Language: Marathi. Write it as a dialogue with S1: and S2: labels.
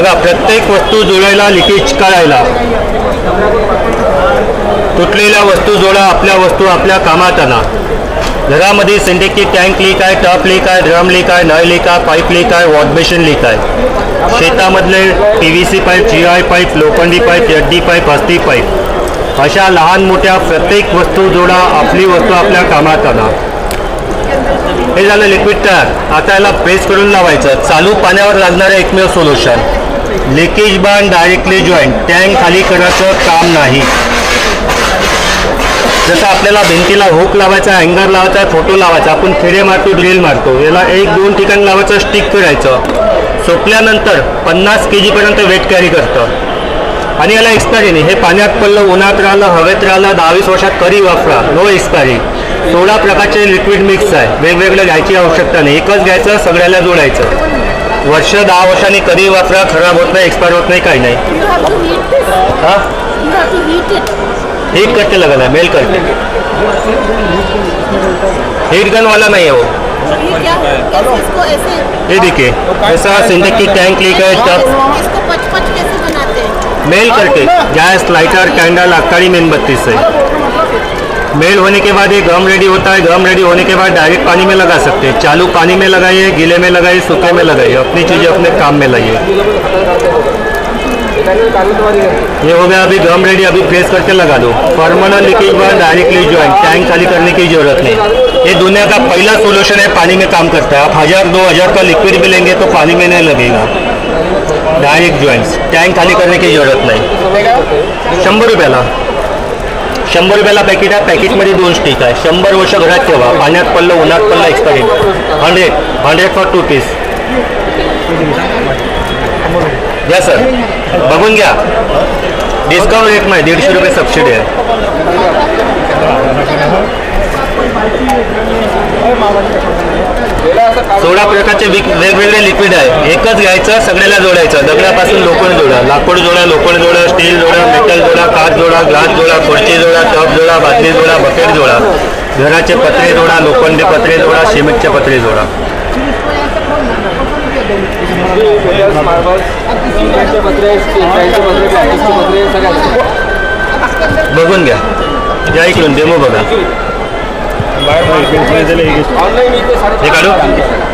S1: बघा प्रत्येक वस्तू जोडायला लिकेज काढायला. तुटलेल्या वस्तू जोडा आपल्या वस्तू आपल्या कामात आणा. घरामध्ये सिंटेकची टँक लीक आहे टप लीक आहे ड्रम लीक आहे नळ लीक आहे पाईप लीक आहे वॉटबेशन लीक आहे. शेतामधले P V C pipe G I pipe लोखंडी पाईप एच पाईप हस्ती पाईप अशा लहान मोठ्या प्रत्येक वस्तू जोडा आपली वस्तू आपल्या कामात आणा. हे झालं लिक्विड तयार. आता याला प्रेस करून लावायचं. चालू पाण्यावर लागणारं एकमेव सोल्युशन लिकेज बांध डायरेक्टली जॉईंट टँक खाली करायचं काम नाही. जसं आपल्याला भिंतीला हुक लावायचा हँगर लावायचा फोटो लावायचा आपण खेडे मारतो ड्रिल मारतो. याला एक दोन ठिकाणी लावायचं स्टिक करायचं. सोपल्यानंतर पन्नास के जीपर्यंत वेट कॅरी करतं. आणि याला एक्सपायरी नाही. हे पाण्यात पडलं उन्हात राहिलं हवेत राहिलं दहावीस वर्षात कधी वापरा. नो एक्सपायरी सोळा प्रकारचे लिक्विड मिक्स आहे. वेगवेगळं घ्यायची आवश्यकता नाही. एकच घ्यायचं सगळ्याला जोडायचं. वर्ष दा वर्ष कभी वापरा खराब होत नहीं एक्सपायर होत नहीं कहीं नहीं. हा? हीट करते लगाना मेल करते हीट गन वाला नहीं है. वो
S2: ये
S1: देखिए ऐसा सिंथेटिक टैंक लेकर है?
S2: टप
S1: मेल करके गैस लाइटर कैंडल अक्काड़ी मेनबत्ती से मेल होने के बाद ये गम रेडी होता है। गम रेडी होने के बाद डायरेक्ट पानी में लगा सकते हैं। चालू पानी में लगाइए, गीले में लगाइए, सूखे में लगाइए। अपनी चीज़ें अपने काम में लाइए। ये हो गया अभी गम रेडी अभी प्रेस करके लगा दो। परमानेंट लीकेज बाद डायरेक्टली ज्वाइन टैंक खाली करने की ज़रूरत नहीं। ये दुनिया का पहला सोल्यूशन है, पानी में काम करता है। आप हज़ार, दो हज़ार का लिक्विड भी लेंगे तो पानी में नहीं लगेगा। डायरेक्ट जॉईंट्स टैंक खाली करने की ज़रूरत नाही। शंभर रुपयाला शंभर रुपयाला पॅकेट आहे. पॅकेटमध्ये दोन स्टिक आहे. शंभर वर्ष घरात ठेवा. पाण्यात पडलं उन्हात पडलं expiry hundred hundred for two piece घ्या सर बघून घ्या. डिस्काउंट रेट नाही दीडशे रुपये सबसिडी आहे. सोळा प्रकारचे वेगवेगळे लिक्विड आहे. एकच घ्यायचं सगळ्याला जोडायचं. दगडापासून लोखंड जोडा. लाकूड जोडा लोखंड जोडा स्टील जोडा मेटल जोडा काच जोडा ग्लास जोडा खुर्ची जोडा टप जोडा बाटली जोडा बकेट जोडा. घराचे पत्रे जोडा लोखंडी पत्रे जोडा सिमेंटचे पत्रे जोडा. बघून घ्या. या इकडून डेमो बघा. हे काढू.